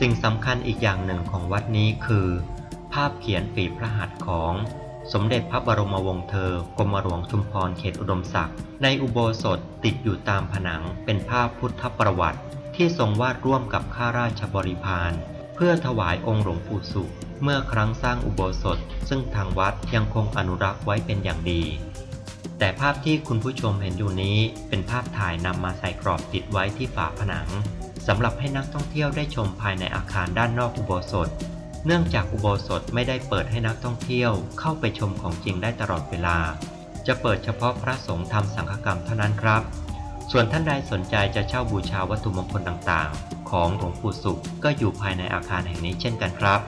สิ่งสำคัญอีกอย่างหนึ่งของวัดนี้คือ ภาพเขียนฝีพระหัตถ์ของสมเด็จพระบรมวงศ์เธอกรมหลวงชุมพรเขตอุดมศักดิ์ในอุโบสถติดอยู่ตามผนังเป็นภาพพุทธประวัติ ที่ทรงวาดร่วมกับข้าราชบริพารเพื่อถวายองค์หลวงปู่สุข เมื่อครั้งสร้างอุโบสถ ซึ่งทางวัดยังคงอนุรักษ์ไว้เป็นอย่างดี แต่ภาพที่คุณผู้ชมเห็นอยู่นี้เป็นภาพถ่ายนำมาใส่กรอบติดไว้ที่ฝาผนัง สำหรับให้นักท่องเที่ยวได้ชมภายในอาคารด้านนอกอุโบสถ เนื่องจากอุโบสถไม่ได้เปิดให้นักท่องเที่ยวเข้าไปชมของจริงได้ตลอดเวลา จะเปิดเฉพาะพระสงฆ์ทำสังฆกรรมเท่านั้นครับ ส่วนท่านใดสนใจจะเช่าบูชาวัตถุมงคลต่างๆ ของหลวงปู่สุขก็อยู่ภายในอาคารแห่งนี้เช่นกันครับ